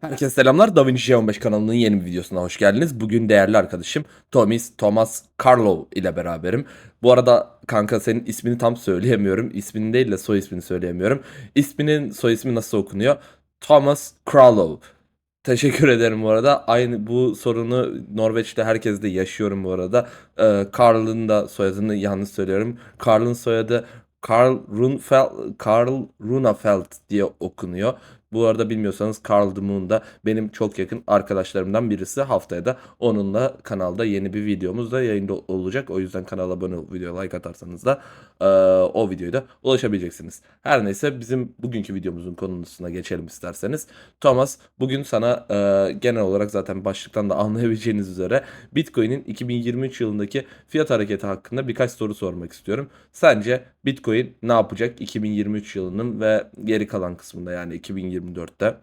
Herkese selamlar. DaVinci J15 kanalının yeni bir videosuna hoş geldiniz. Bugün değerli arkadaşım Thomas Thomas Carlo ile beraberim. Bu arada kanka senin ismini tam söyleyemiyorum. İsmini değil de soy ismini söyleyemiyorum. İsminin soy ismi nasıl okunuyor? Thomas Carlo. Teşekkür ederim bu arada. Aynı bu sorunu Norveç'te herkes de yaşıyorum bu arada. Ee, Karl'ın da soyadını yanlış söylüyorum. Karl'ın soyadı Karl Runfeld, Karl Runafeld diye okunuyor. Bu arada bilmiyorsanız Carl the Moon da benim çok yakın arkadaşlarımdan birisi. Haftaya da onunla kanalda yeni bir videomuz da yayında olacak. O yüzden kanala abone olup videoya like atarsanız da e, o videoya da ulaşabileceksiniz. Her neyse bizim bugünkü videomuzun konusuna geçelim isterseniz. Thomas bugün sana e, genel olarak zaten başlıktan da anlayabileceğiniz üzere Bitcoin'in 2023 yılındaki fiyat hareketi hakkında birkaç soru sormak istiyorum. Sence Bitcoin ne yapacak 2023 yılının ve geri kalan kısmında yani 2024'te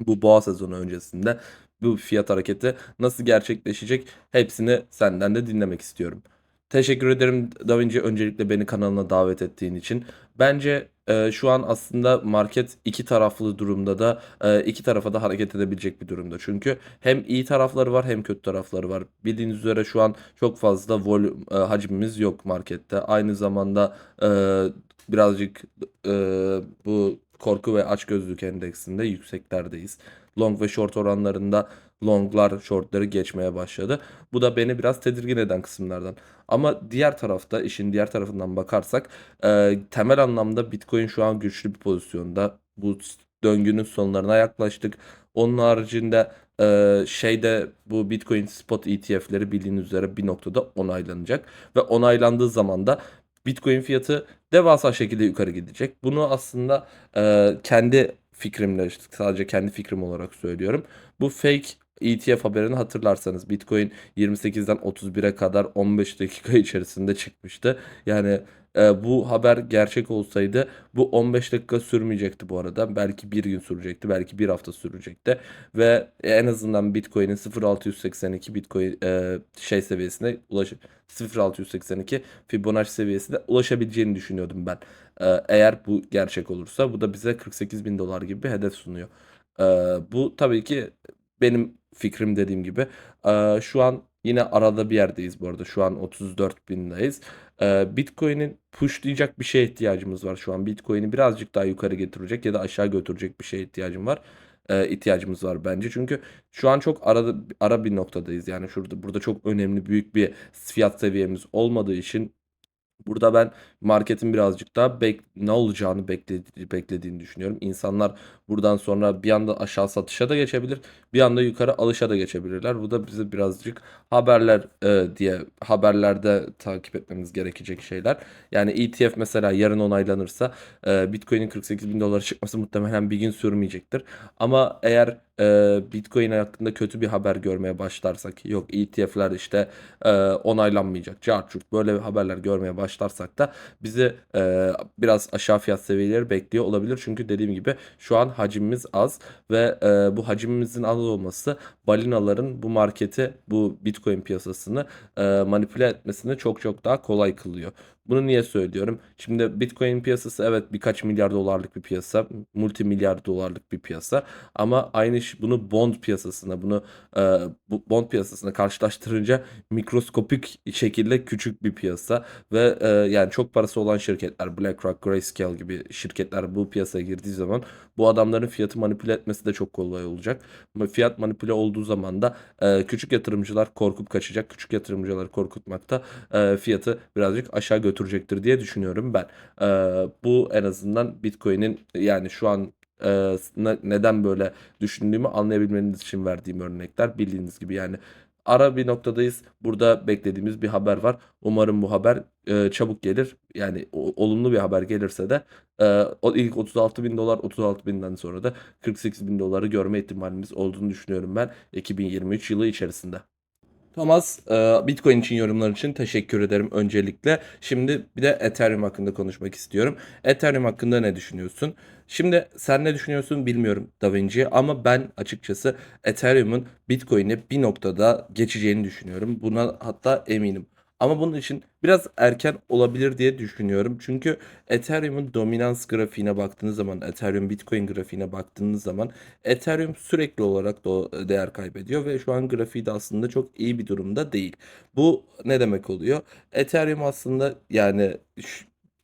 bu boğa sezonu öncesinde bu fiyat hareketi nasıl gerçekleşecek hepsini senden de dinlemek istiyorum. Teşekkür ederim DaVinci öncelikle beni kanalına davet ettiğin için. Bence e, şu an aslında market iki taraflı durumda da e, iki tarafa da hareket edebilecek bir durumda. Çünkü hem iyi tarafları var hem kötü tarafları var. Bildiğiniz üzere şu an çok fazla volüm e, hacmimiz yok markette. Aynı zamanda e, birazcık e, bu korku ve açgözlülük endeksinde yükseklerdeyiz. Long ve short oranlarında longlar shortları geçmeye başladı. Bu da beni biraz tedirgin eden kısımlardan. Ama diğer tarafta işin diğer tarafından bakarsak e, temel anlamda Bitcoin şu an güçlü bir pozisyonda. Bu döngünün sonlarına yaklaştık. Onun haricinde e, şeyde bu Bitcoin spot ETF'leri bildiğiniz üzere bir noktada onaylanacak. Ve onaylandığı zaman da Bitcoin fiyatı devasa şekilde yukarı gidecek. Bunu aslında e, kendi fikrimle sadece kendi fikrim olarak söylüyorum. Bu fake ETF haberini hatırlarsanız Bitcoin 28'den 31'e kadar 15 dakika içerisinde çıkmıştı. Yani e, bu haber gerçek olsaydı bu 15 dakika sürmeyecekti bu arada. Belki bir gün sürecekti, belki bir hafta sürecekti. Ve en azından Bitcoin'in 0.682 Bitcoin e, şey seviyesine ulaşıp 0.682 Fibonacci seviyesine ulaşabileceğini düşünüyordum ben. E, eğer bu gerçek olursa bu da bize 48 bin dolar gibi bir hedef sunuyor. E, bu tabii ki benim fikrim dediğim gibi. Şu an yine arada bir yerdeyiz bu arada. Şu an 34 bindeyiz. E, Bitcoin'in pushlayacak bir şeye ihtiyacımız var şu an. Bitcoin'i birazcık daha yukarı getirecek ya da aşağı götürecek bir şeye ihtiyacım var. E, ihtiyacımız var bence. Çünkü şu an çok arada ara bir noktadayız. Yani şurada burada çok önemli büyük bir fiyat seviyemiz olmadığı için Burada ben marketin birazcık daha bek ne olacağını bekledi beklediğini düşünüyorum. İnsanlar buradan sonra bir anda aşağı satışa da geçebilir, bir anda yukarı alışa da geçebilirler. Bu da bize birazcık haberler e, diye haberlerde takip etmemiz gerekecek şeyler. Yani ETF mesela yarın onaylanırsa e, Bitcoin'in 48 bin dolara çıkması muhtemelen bir gün sürmeyecektir. Ama eğer e, Bitcoin hakkında kötü bir haber görmeye başlarsak yok ETF'ler işte e, onaylanmayacak. Carchurt böyle haberler görmeye başlarsak da bizi e, biraz aşağı fiyat seviyeleri bekliyor olabilir. Çünkü dediğim gibi şu an hacimimiz az ve e, bu hacimimizin az olması balinaların bu marketi bu Bitcoin piyasasını e, manipüle etmesini çok çok daha kolay kılıyor. Bunu niye söylüyorum? Şimdi Bitcoin piyasası evet birkaç milyar dolarlık bir piyasa, multi milyar dolarlık bir piyasa ama aynı bunu bond piyasasına, bunu e, bond piyasasına karşılaştırınca mikroskopik şekilde küçük bir piyasa ve e, yani çok parası olan şirketler, BlackRock, Grayscale gibi şirketler bu piyasaya girdiği zaman bu adamların fiyatı manipüle etmesi de çok kolay olacak. Fiyat manipüle olduğu zaman da e, küçük yatırımcılar korkup kaçacak. Küçük yatırımcıları korkutmakta e, fiyatı birazcık aşağı götürecektir diye düşünüyorum ben. E, bu en azından Bitcoin'in yani şu an e, ne- neden böyle düşündüğümü anlayabilmeniz için verdiğim örnekler bildiğiniz gibi yani ara bir noktadayız. Burada beklediğimiz bir haber var. Umarım bu haber e, çabuk gelir. Yani o- olumlu bir haber gelirse de e, o ilk 36 bin dolar 36 binden sonra da 48 bin doları görme ihtimalimiz olduğunu düşünüyorum ben 2023 yılı içerisinde. Thomas, e, Bitcoin için yorumlar için teşekkür ederim öncelikle. Şimdi bir de Ethereum hakkında konuşmak istiyorum. Ethereum hakkında ne düşünüyorsun? Şimdi sen ne düşünüyorsun bilmiyorum DaVinci ama ben açıkçası Ethereum'un Bitcoin'e bir noktada geçeceğini düşünüyorum. Buna hatta eminim. Ama bunun için biraz erken olabilir diye düşünüyorum. Çünkü Ethereum'un dominans grafiğine baktığınız zaman, Ethereum Bitcoin grafiğine baktığınız zaman Ethereum sürekli olarak o değer kaybediyor ve şu an grafiği de aslında çok iyi bir durumda değil. Bu ne demek oluyor? Ethereum aslında yani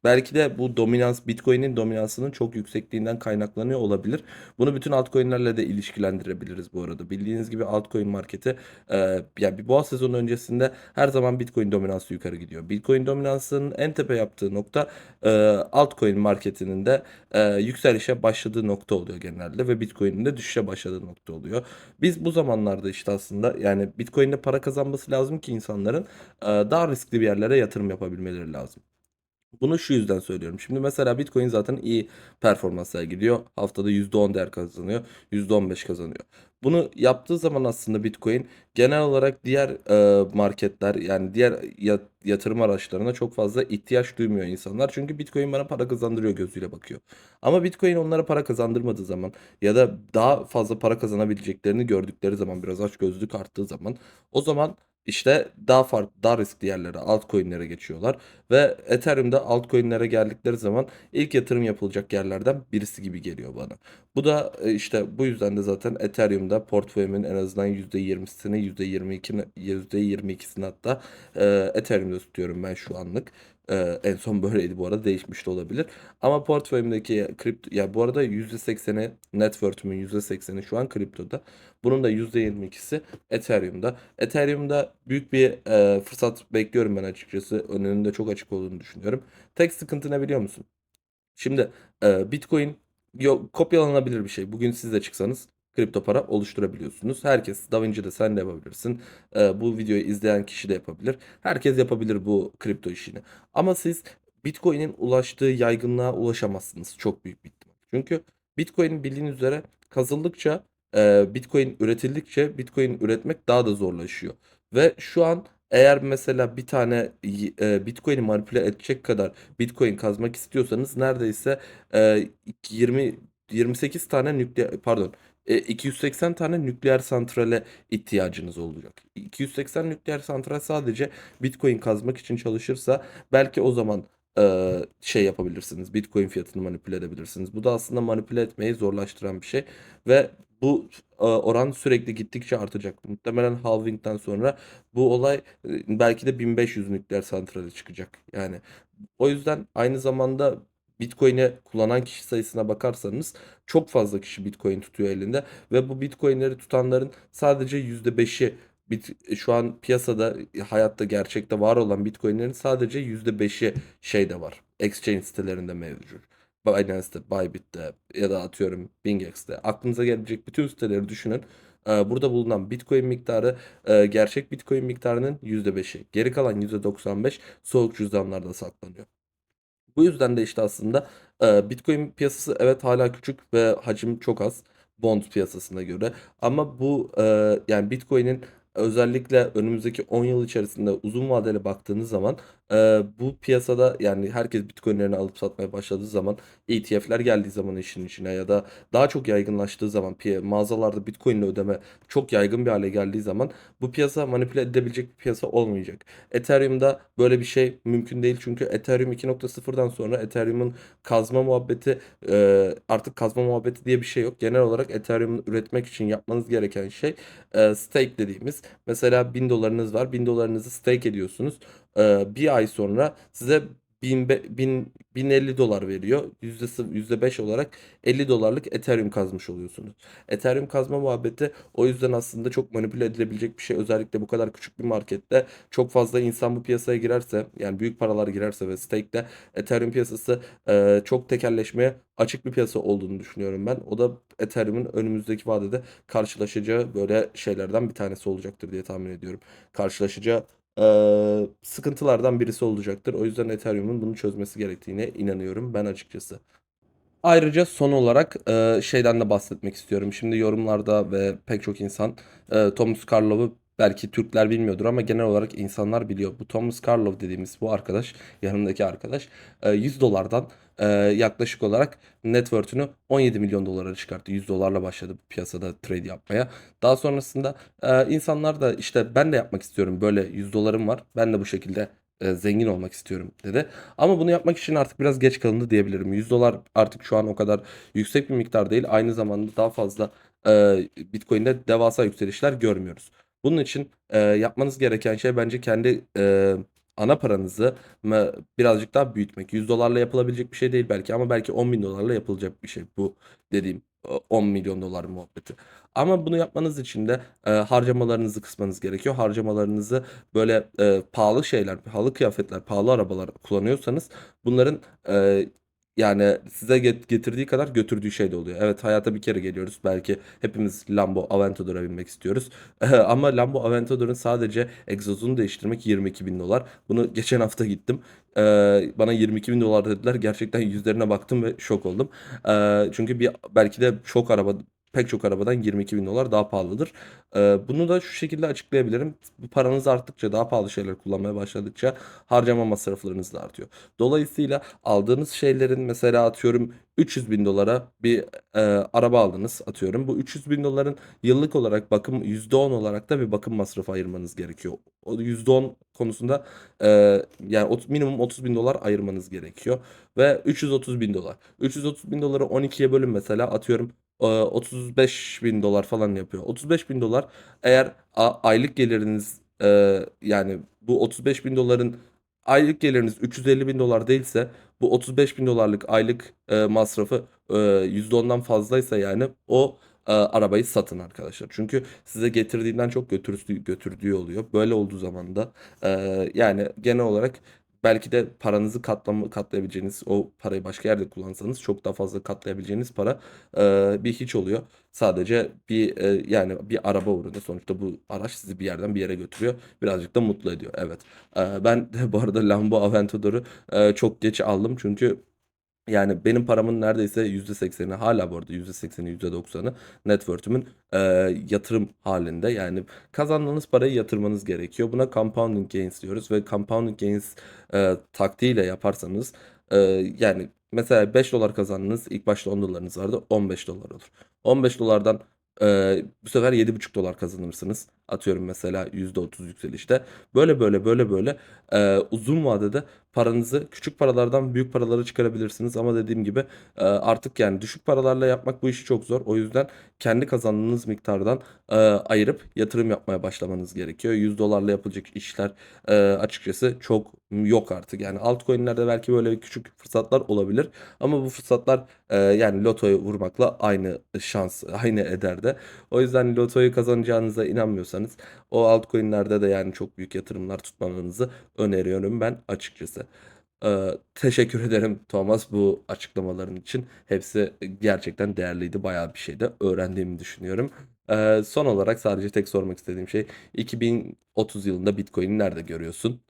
belki de bu dominans Bitcoin'in dominansının çok yüksekliğinden kaynaklanıyor olabilir. Bunu bütün altcoin'lerle de ilişkilendirebiliriz bu arada. Bildiğiniz gibi altcoin marketi e, yani bir boğa sezonu öncesinde her zaman Bitcoin dominansı yukarı gidiyor. Bitcoin dominansının en tepe yaptığı nokta e, altcoin marketinin de e, yükselişe başladığı nokta oluyor genelde ve Bitcoin'in de düşüşe başladığı nokta oluyor. Biz bu zamanlarda işte aslında yani Bitcoin'de para kazanması lazım ki insanların e, daha riskli bir yerlere yatırım yapabilmeleri lazım. Bunu şu yüzden söylüyorum. Şimdi mesela Bitcoin zaten iyi performans sergiliyor. Haftada %10 değer kazanıyor. %15 kazanıyor. Bunu yaptığı zaman aslında Bitcoin genel olarak diğer e, marketler yani diğer ya- yatırım araçlarına çok fazla ihtiyaç duymuyor insanlar. Çünkü Bitcoin bana para kazandırıyor gözüyle bakıyor. Ama Bitcoin onlara para kazandırmadığı zaman ya da daha fazla para kazanabileceklerini gördükleri zaman biraz açgözlülük arttığı zaman o zaman işte daha farklı, daha riskli yerlere, altcoin'lere geçiyorlar. Ve Ethereum'da altcoin'lere geldikleri zaman ilk yatırım yapılacak yerlerden birisi gibi geliyor bana. Bu da e, işte bu yüzden de zaten Ethereum'da portföyümün en azından %20'sini, %22'sini, %22'sini hatta e, Ethereum'da tutuyorum ben şu anlık. E, en son böyleydi bu arada değişmiş de olabilir. Ama portföyümdeki kripto ya bu arada %80'i net worth'ümün %80'i şu an kriptoda. Bunun da %22'si Ethereum'da. Ethereum'da büyük bir e, fırsat bekliyorum ben açıkçası. Önünde çok açık olduğunu düşünüyorum. Tek sıkıntı ne biliyor musun? Şimdi e, Bitcoin yok, kopyalanabilir bir şey. Bugün siz de çıksanız kripto para oluşturabiliyorsunuz. Herkes DaVinci'de sen de yapabilirsin. E, bu videoyu izleyen kişi de yapabilir. Herkes yapabilir bu kripto işini. Ama siz Bitcoin'in ulaştığı yaygınlığa ulaşamazsınız çok büyük bir ihtimal. Çünkü Bitcoin bildiğiniz üzere kazıldıkça e, Bitcoin üretildikçe Bitcoin üretmek daha da zorlaşıyor. Ve şu an eğer mesela bir tane e, Bitcoin'i manipüle edecek kadar Bitcoin kazmak istiyorsanız neredeyse e, 20 28 tane nükleer pardon e, 280 tane nükleer santrale ihtiyacınız olacak. 280 nükleer santral sadece Bitcoin kazmak için çalışırsa belki o zaman e, şey yapabilirsiniz. Bitcoin fiyatını manipüle edebilirsiniz. Bu da aslında manipüle etmeyi zorlaştıran bir şey ve bu e, oran sürekli gittikçe artacak. Muhtemelen halvingden sonra bu olay e, belki de 1500 nükleer santrale çıkacak. Yani o yüzden aynı zamanda Bitcoin'i kullanan kişi sayısına bakarsanız çok fazla kişi Bitcoin tutuyor elinde ve bu Bitcoin'leri tutanların sadece %5'i bit, şu an piyasada hayatta gerçekte var olan Bitcoin'lerin sadece %5'i şeyde var. Exchange sitelerinde mevcut. Binance'te, Bybit'te ya da atıyorum BingX'te aklınıza gelebilecek bütün siteleri düşünün. Ee, Burada bulunan Bitcoin miktarı e, gerçek Bitcoin miktarının %5'i. Geri kalan %95 soğuk cüzdanlarda saklanıyor. Bu yüzden de işte aslında e, Bitcoin piyasası evet hala küçük ve hacim çok az bond piyasasına göre. Ama bu e, yani Bitcoin'in özellikle önümüzdeki 10 yıl içerisinde uzun vadeli baktığınız zaman e, bu piyasada yani herkes Bitcoin'lerini alıp satmaya başladığı zaman ETF'ler geldiği zaman işin içine ya da daha çok yaygınlaştığı zaman mağazalarda Bitcoin'le ödeme çok yaygın bir hale geldiği zaman bu piyasa manipüle edilebilecek bir piyasa olmayacak. Ethereum'da böyle bir şey mümkün değil çünkü Ethereum 2.0'dan sonra Ethereum'un kazma muhabbeti e, artık kazma muhabbeti diye bir şey yok. Genel olarak Ethereum üretmek için yapmanız gereken şey e, stake dediğimiz. Mesela 1000 dolarınız var. 1000 dolarınızı stake ediyorsunuz. E, bir ay sonra size 1000, be- 1000, 1050 dolar veriyor. Yüzdesi, %5 olarak 50 dolarlık Ethereum kazmış oluyorsunuz. Ethereum kazma muhabbeti o yüzden aslında çok manipüle edilebilecek bir şey. Özellikle bu kadar küçük bir markette çok fazla insan bu piyasaya girerse yani büyük paralar girerse ve stake'le Ethereum piyasası e, çok tekelleşmeye açık bir piyasa olduğunu düşünüyorum ben. O da Ethereum'un önümüzdeki vadede karşılaşacağı böyle şeylerden bir tanesi olacaktır diye tahmin ediyorum. Karşılaşacağı e, sıkıntılardan birisi olacaktır. O yüzden Ethereum'un bunu çözmesi gerektiğine inanıyorum ben açıkçası. Ayrıca son olarak e, şeyden de bahsetmek istiyorum. Şimdi yorumlarda ve pek çok insan e, Thomas Karlov'u belki Türkler bilmiyordur ama genel olarak insanlar biliyor. Bu Thomas Karlov dediğimiz bu arkadaş, yanımdaki arkadaş e, 100 dolardan e, yaklaşık olarak net worth'ünü 17 milyon dolara çıkarttı. 100 dolarla başladı piyasada trade yapmaya. Daha sonrasında e, insanlar da işte ben de yapmak istiyorum böyle 100 dolarım var. Ben de bu şekilde e, zengin olmak istiyorum dedi. Ama bunu yapmak için artık biraz geç kalındı diyebilirim. 100 dolar artık şu an o kadar yüksek bir miktar değil. Aynı zamanda daha fazla e, Bitcoin'de devasa yükselişler görmüyoruz. Bunun için e, yapmanız gereken şey bence kendi e, ana paranızı birazcık daha büyütmek. 100 dolarla yapılabilecek bir şey değil belki ama belki 10 bin dolarla yapılacak bir şey bu dediğim e, 10 milyon dolar muhabbeti. Ama bunu yapmanız için de e, harcamalarınızı kısmanız gerekiyor. Harcamalarınızı böyle e, pahalı şeyler, pahalı kıyafetler, pahalı arabalar kullanıyorsanız bunların e, yani size get- getirdiği kadar götürdüğü şey de oluyor. Evet hayata bir kere geliyoruz. Belki hepimiz Lambo Aventador'a binmek istiyoruz. Ama Lambo Aventador'un sadece egzozunu değiştirmek 22 bin dolar. Bunu geçen hafta gittim. Ee, bana 22 bin dolar dediler. Gerçekten yüzlerine baktım ve şok oldum. Ee, çünkü bir belki de çok araba pek çok arabadan 22 bin dolar daha pahalıdır. Ee, bunu da şu şekilde açıklayabilirim. Paranız arttıkça daha pahalı şeyler kullanmaya başladıkça harcama masraflarınız da artıyor. Dolayısıyla aldığınız şeylerin mesela atıyorum 300 bin dolara bir e, araba aldınız atıyorum. Bu 300 bin doların yıllık olarak bakım %10 olarak da bir bakım masrafı ayırmanız gerekiyor. O %10 konusunda e, yani minimum 30 bin dolar ayırmanız gerekiyor. Ve 330 bin dolar. 330 bin doları 12'ye bölün mesela atıyorum 35 bin dolar falan yapıyor. 35 bin dolar eğer aylık geliriniz e, yani bu 35 bin doların aylık geliriniz 350 bin dolar değilse bu 35 bin dolarlık aylık e, masrafı e, %10'dan fazlaysa yani o e, arabayı satın arkadaşlar. Çünkü size getirdiğinden çok götürdüğü, götürdüğü oluyor. Böyle olduğu zaman da yani genel olarak belki de paranızı katlama, katlayabileceğiniz o parayı başka yerde kullansanız çok daha fazla katlayabileceğiniz para e, bir hiç oluyor. Sadece bir e, yani bir araba uğruna sonuçta bu araç sizi bir yerden bir yere götürüyor. Birazcık da mutlu ediyor. Evet. E, ben de bu arada Lambo Aventador'u e, çok geç aldım çünkü yani benim paramın neredeyse %80'i hala bu arada %80'i %90'ı net worth'ümün e, yatırım halinde. Yani kazandığınız parayı yatırmanız gerekiyor. Buna compounding gains diyoruz ve compounding gains e, taktiğiyle yaparsanız e, yani mesela 5 dolar kazandınız ilk başta 10 dolarınız vardı 15 dolar olur. 15 dolardan e, bu sefer 7,5 dolar kazanırsınız. Atıyorum mesela %30 yükselişte. Böyle böyle böyle böyle e, uzun vadede paranızı küçük paralardan büyük paralara çıkarabilirsiniz. Ama dediğim gibi e, artık yani düşük paralarla yapmak bu işi çok zor. O yüzden kendi kazandığınız miktardan e, ayırıp yatırım yapmaya başlamanız gerekiyor. 100 dolarla yapılacak işler e, açıkçası çok yok artık. Yani altcoin'lerde belki böyle küçük fırsatlar olabilir. Ama bu fırsatlar e, yani lotoyu vurmakla aynı şans, aynı ederde. O yüzden lotoyu kazanacağınıza inanmıyorsanız o altcoin'lerde de yani çok büyük yatırımlar tutmamanızı öneriyorum ben açıkçası. Ee, teşekkür ederim Thomas bu açıklamaların için. Hepsi gerçekten değerliydi. Bayağı bir şey de öğrendiğimi düşünüyorum. Ee, son olarak sadece tek sormak istediğim şey 2030 yılında Bitcoin'i nerede görüyorsun?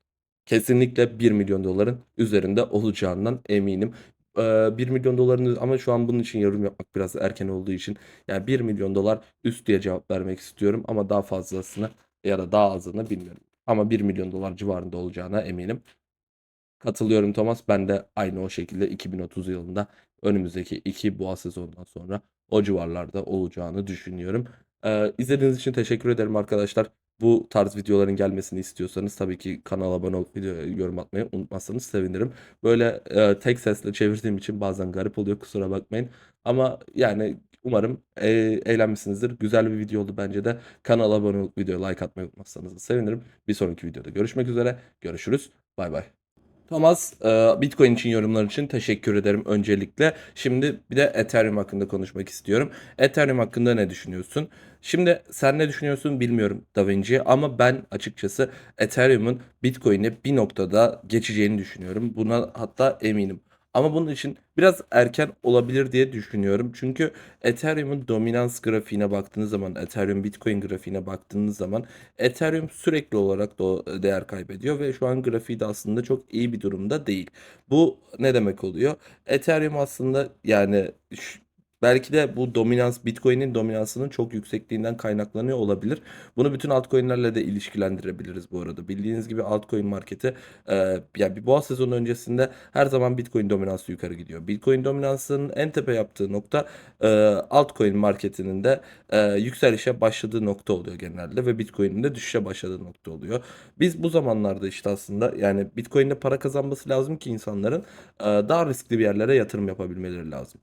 Kesinlikle 1 milyon doların üzerinde olacağından eminim. Ee, 1 milyon doların ama şu an bunun için yorum yapmak biraz erken olduğu için yani 1 milyon dolar üst diye cevap vermek istiyorum ama daha fazlasını ya da daha azını bilmiyorum. Ama 1 milyon dolar civarında olacağına eminim. Katılıyorum Thomas. Ben de aynı o şekilde 2030 yılında önümüzdeki iki boğa sezonundan sonra o civarlarda olacağını düşünüyorum. Ee, izlediğiniz için teşekkür ederim arkadaşlar. Bu tarz videoların gelmesini istiyorsanız tabii ki kanala abone olup videoya yorum atmayı unutmazsanız sevinirim. Böyle e, tek sesle çevirdiğim için bazen garip oluyor kusura bakmayın. Ama yani umarım e, eğlenmişsinizdir. Güzel bir video oldu bence de. Kanala abone olup videoya like atmayı unutmazsanız sevinirim. Bir sonraki videoda görüşmek üzere. Görüşürüz. Bay bay. Thomas, e, Bitcoin için yorumlar için teşekkür ederim öncelikle. Şimdi bir de Ethereum hakkında konuşmak istiyorum. Ethereum hakkında ne düşünüyorsun? Şimdi sen ne düşünüyorsun bilmiyorum Da Vinci ama ben açıkçası Ethereum'un Bitcoin'e bir noktada geçeceğini düşünüyorum. Buna hatta eminim. Ama bunun için biraz erken olabilir diye düşünüyorum. Çünkü Ethereum'un dominans grafiğine baktığınız zaman, Ethereum Bitcoin grafiğine baktığınız zaman Ethereum sürekli olarak da değer kaybediyor ve şu an grafiği de aslında çok iyi bir durumda değil. Bu ne demek oluyor? Ethereum aslında yani belki de bu dominans Bitcoin'in dominansının çok yüksekliğinden kaynaklanıyor olabilir. Bunu bütün altcoin'lerle de ilişkilendirebiliriz bu arada. Bildiğiniz gibi altcoin marketi e, yani bir boğa sezonu öncesinde her zaman Bitcoin dominansı yukarı gidiyor. Bitcoin dominansının en tepe yaptığı nokta e, altcoin marketinin de e, yükselişe başladığı nokta oluyor genelde ve Bitcoin'in de düşüşe başladığı nokta oluyor. Biz bu zamanlarda işte aslında yani Bitcoin'le para kazanması lazım ki insanların e, daha riskli bir yerlere yatırım yapabilmeleri lazım.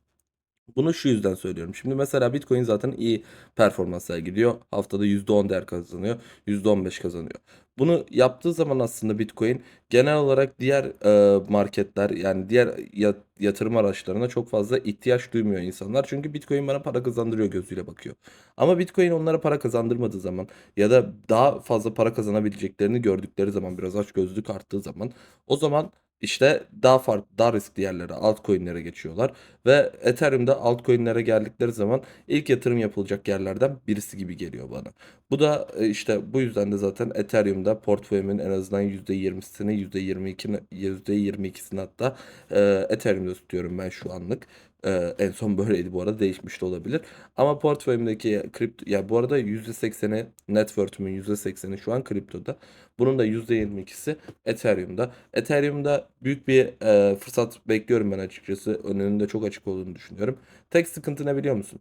Bunu şu yüzden söylüyorum. Şimdi mesela Bitcoin zaten iyi performans sergiliyor. Haftada %10 değer kazanıyor. %15 kazanıyor. Bunu yaptığı zaman aslında Bitcoin genel olarak diğer e, marketler yani diğer ya- yatırım araçlarına çok fazla ihtiyaç duymuyor insanlar. Çünkü Bitcoin bana para kazandırıyor gözüyle bakıyor. Ama Bitcoin onlara para kazandırmadığı zaman ya da daha fazla para kazanabileceklerini gördükleri zaman biraz aç gözlük arttığı zaman o zaman işte daha farklı, daha riskli yerlere, altcoin'lere geçiyorlar. Ve Ethereum'da altcoin'lere geldikleri zaman ilk yatırım yapılacak yerlerden birisi gibi geliyor bana. Bu da e, işte bu yüzden de zaten Ethereum'da portföyümün en azından %20'sini, %22'sini, %22'sini hatta e, Ethereum'da tutuyorum ben şu anlık. E, en son böyleydi bu arada değişmiş de olabilir. Ama portföyümdeki kripto ya bu arada %80'i net worth'ümün %80'i şu an kriptoda. Bunun da %22'si Ethereum'da. Ethereum'da büyük bir e, fırsat bekliyorum ben açıkçası. Önünde çok açık olduğunu düşünüyorum. Tek sıkıntı ne biliyor musun?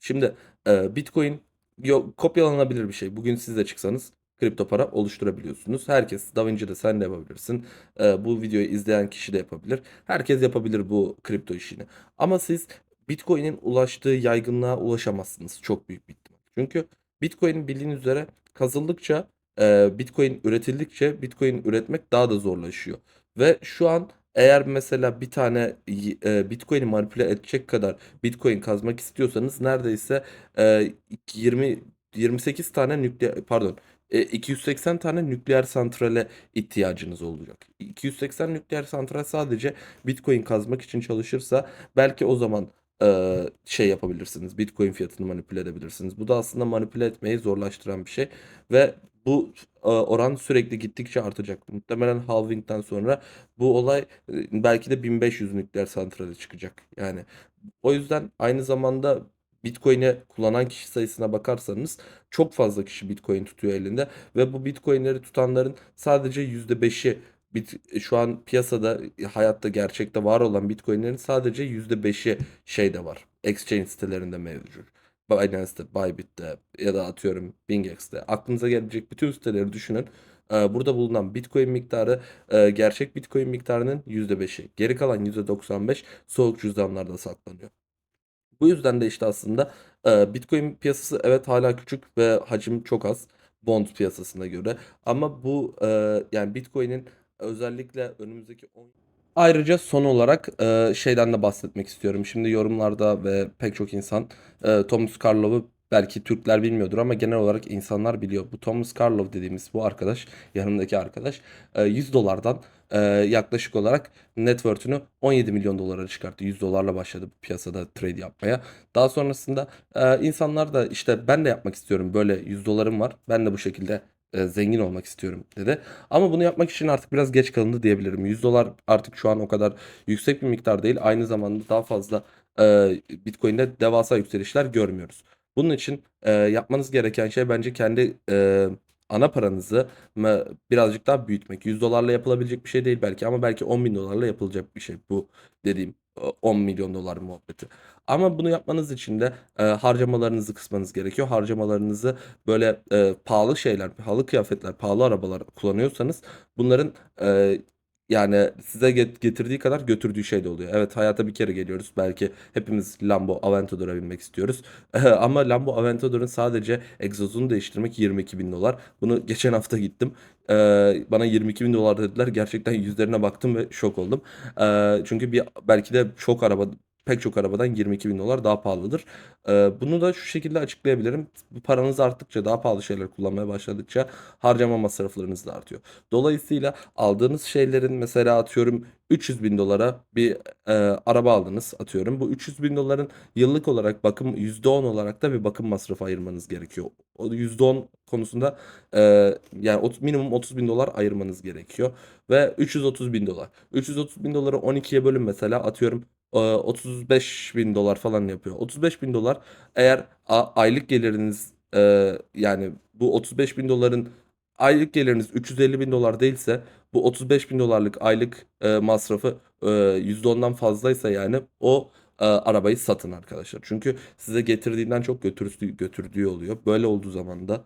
Şimdi e, Bitcoin yo- kopyalanabilir bir şey. Bugün siz de çıksanız kripto para oluşturabiliyorsunuz. Herkes DaVinci'de sen de yapabilirsin. E, bu videoyu izleyen kişi de yapabilir. Herkes yapabilir bu kripto işini. Ama siz Bitcoin'in ulaştığı yaygınlığa ulaşamazsınız çok büyük bir ihtimal. Çünkü Bitcoin bildiğiniz üzere kazıldıkça, e, Bitcoin üretildikçe Bitcoin üretmek daha da zorlaşıyor. Ve şu an eğer mesela bir tane e, Bitcoin'i manipüle edecek kadar Bitcoin kazmak istiyorsanız neredeyse e, 20 28 tane nükleer pardon e, 280 tane nükleer santrale ihtiyacınız olacak. 280 nükleer santral sadece Bitcoin kazmak için çalışırsa belki o zaman e, şey yapabilirsiniz. Bitcoin fiyatını manipüle edebilirsiniz. Bu da aslında manipüle etmeyi zorlaştıran bir şey ve bu e, oran sürekli gittikçe artacak. Muhtemelen halving'den sonra bu olay e, belki de 1500 nükleer santrale çıkacak. Yani o yüzden aynı zamanda Bitcoin'i kullanan kişi sayısına bakarsanız çok fazla kişi Bitcoin tutuyor elinde ve bu Bitcoin'leri tutanların sadece %5'i bit, şu an piyasada hayatta gerçekte var olan Bitcoin'lerin sadece %5'i şeyde var. Exchange sitelerinde mevcut. Binance'te, Bybit'te ya da atıyorum BingX'te aklınıza gelebilecek bütün siteleri düşünün. Ee, Burada bulunan Bitcoin miktarı e, gerçek Bitcoin miktarının %5'i. Geri kalan %95 soğuk cüzdanlarda saklanıyor. Bu yüzden de işte aslında e, Bitcoin piyasası evet hala küçük ve hacim çok az bond piyasasına göre. Ama bu e, yani Bitcoin'in özellikle önümüzdeki 10 Ayrıca son olarak e, şeyden de bahsetmek istiyorum. Şimdi yorumlarda ve pek çok insan e, Thomas Karlov'u belki Türkler bilmiyordur ama genel olarak insanlar biliyor. Bu Thomas Karlov dediğimiz bu arkadaş, yanımdaki arkadaş e, 100 dolardan e, yaklaşık olarak net worth'ünü 17 milyon dolara çıkarttı. 100 dolarla başladı piyasada trade yapmaya. Daha sonrasında e, insanlar da işte ben de yapmak istiyorum böyle 100 dolarım var. Ben de bu şekilde e, zengin olmak istiyorum dedi. Ama bunu yapmak için artık biraz geç kalındı diyebilirim. 100 dolar artık şu an o kadar yüksek bir miktar değil. Aynı zamanda daha fazla e, Bitcoin'de devasa yükselişler görmüyoruz. Bunun için e, yapmanız gereken şey bence kendi e, ana paranızı birazcık daha büyütmek. 100 dolarla yapılabilecek bir şey değil belki ama belki 10 bin dolarla yapılacak bir şey bu dediğim e, 10 milyon dolar muhabbeti. Ama bunu yapmanız için de e, harcamalarınızı kısmanız gerekiyor. Harcamalarınızı böyle e, pahalı şeyler, pahalı kıyafetler, pahalı arabalar kullanıyorsanız bunların e, yani size get- getirdiği kadar götürdüğü şey de oluyor. Evet hayata bir kere geliyoruz. Belki hepimiz Lambo Aventador'a binmek istiyoruz. Ama Lambo Aventador'un sadece egzozunu değiştirmek 22 bin dolar. Bunu geçen hafta gittim. Ee, bana 22 bin dolar dediler. Gerçekten yüzlerine baktım ve şok oldum. Ee, çünkü bir belki de çok araba pek çok arabadan 22 bin dolar daha pahalıdır. Ee, bunu da şu şekilde açıklayabilirim. Paranız arttıkça daha pahalı şeyler kullanmaya başladıkça harcama masraflarınız da artıyor. Dolayısıyla aldığınız şeylerin mesela atıyorum 300 bin dolara bir e, araba aldınız atıyorum. Bu 300 bin doların yıllık olarak bakım %10 olarak da bir bakım masrafı ayırmanız gerekiyor. O %10 konusunda e, yani minimum 30 bin dolar ayırmanız gerekiyor. Ve 330 bin dolar. 330 bin doları 12'ye bölün mesela atıyorum e, 35 bin dolar falan yapıyor. 35 bin dolar eğer aylık geliriniz e, yani bu 35 bin doların aylık geliriniz 350 bin dolar değilse bu 35 bin dolarlık aylık e, masrafı e, %10'dan fazlaysa yani o e, arabayı satın arkadaşlar. Çünkü size getirdiğinden çok götürdüğü, götürdüğü oluyor. Böyle olduğu zaman da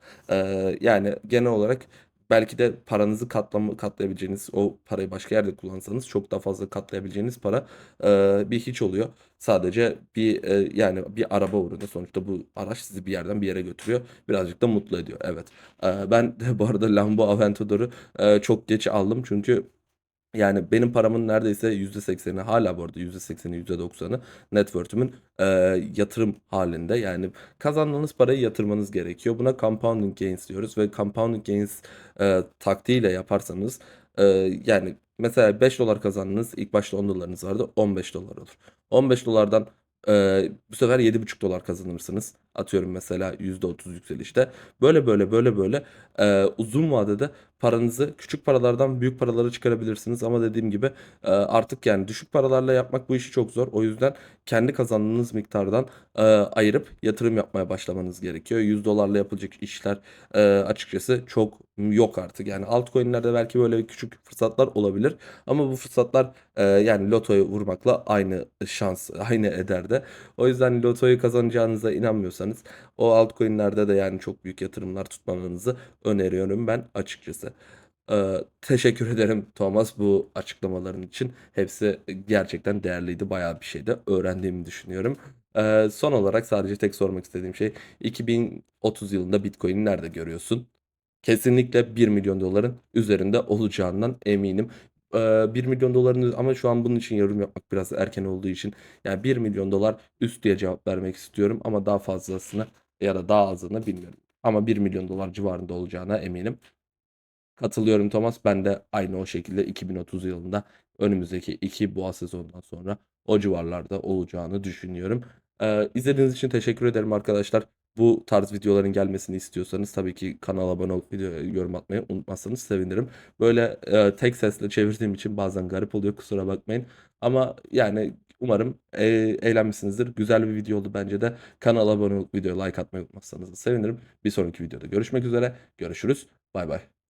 yani genel olarak belki de paranızı katlama, katlayabileceğiniz o parayı başka yerde kullansanız çok daha fazla katlayabileceğiniz para e, bir hiç oluyor. Sadece bir e, yani bir araba uğruna sonuçta bu araç sizi bir yerden bir yere götürüyor. Birazcık da mutlu ediyor. Evet. E, ben de bu arada Lambo Aventador'u e, çok geç aldım çünkü yani benim paramın neredeyse %80'i hala bu arada %80'i %90'ı net worth'ümün e, yatırım halinde. Yani kazandığınız parayı yatırmanız gerekiyor. Buna compounding gains diyoruz ve compounding gains e, taktiğiyle yaparsanız e, yani mesela 5 dolar kazandınız ilk başta 10 dolarınız vardı 15 dolar olur. 15 dolardan e, bu sefer 7,5 dolar kazanırsınız. Atıyorum mesela %30 yükselişte. Böyle böyle böyle böyle e, uzun vadede paranızı küçük paralardan büyük paralara çıkarabilirsiniz. Ama dediğim gibi e, artık yani düşük paralarla yapmak bu işi çok zor. O yüzden kendi kazandığınız miktardan e, ayırıp yatırım yapmaya başlamanız gerekiyor. 100 dolarla yapılacak işler e, açıkçası çok yok artık. Yani altcoin'lerde belki böyle küçük fırsatlar olabilir. Ama bu fırsatlar e, yani lotoyu vurmakla aynı şans, aynı ederde. O yüzden lotoyu kazanacağınıza inanmıyorsanız o altcoin'lerde de yani çok büyük yatırımlar tutmamanızı öneriyorum ben açıkçası. Ee, teşekkür ederim Thomas bu açıklamaların için. Hepsi gerçekten değerliydi. Bayağı bir şey de öğrendiğimi düşünüyorum. Ee, son olarak sadece tek sormak istediğim şey 2030 yılında Bitcoin'i nerede görüyorsun? Kesinlikle 1 milyon doların üzerinde olacağından eminim. Ee, 1 milyon doların ama şu an bunun için yorum yapmak biraz erken olduğu için yani 1 milyon dolar üst diye cevap vermek istiyorum ama daha fazlasını ya da daha azını bilmiyorum. Ama 1 milyon dolar civarında olacağına eminim. Katılıyorum Thomas. Ben de aynı o şekilde 2030 yılında önümüzdeki iki boğa sezonundan sonra o civarlarda olacağını düşünüyorum. Ee, izlediğiniz için teşekkür ederim arkadaşlar. Bu tarz videoların gelmesini istiyorsanız tabii ki kanala abone olup videoya yorum atmayı unutmazsanız sevinirim. Böyle e, tek sesle çevirdiğim için bazen garip oluyor kusura bakmayın. Ama yani umarım e, eğlenmişsinizdir. Güzel bir video oldu bence de. Kanala abone olup videoya like atmayı unutmazsanız da sevinirim. Bir sonraki videoda görüşmek üzere. Görüşürüz. Bay bay.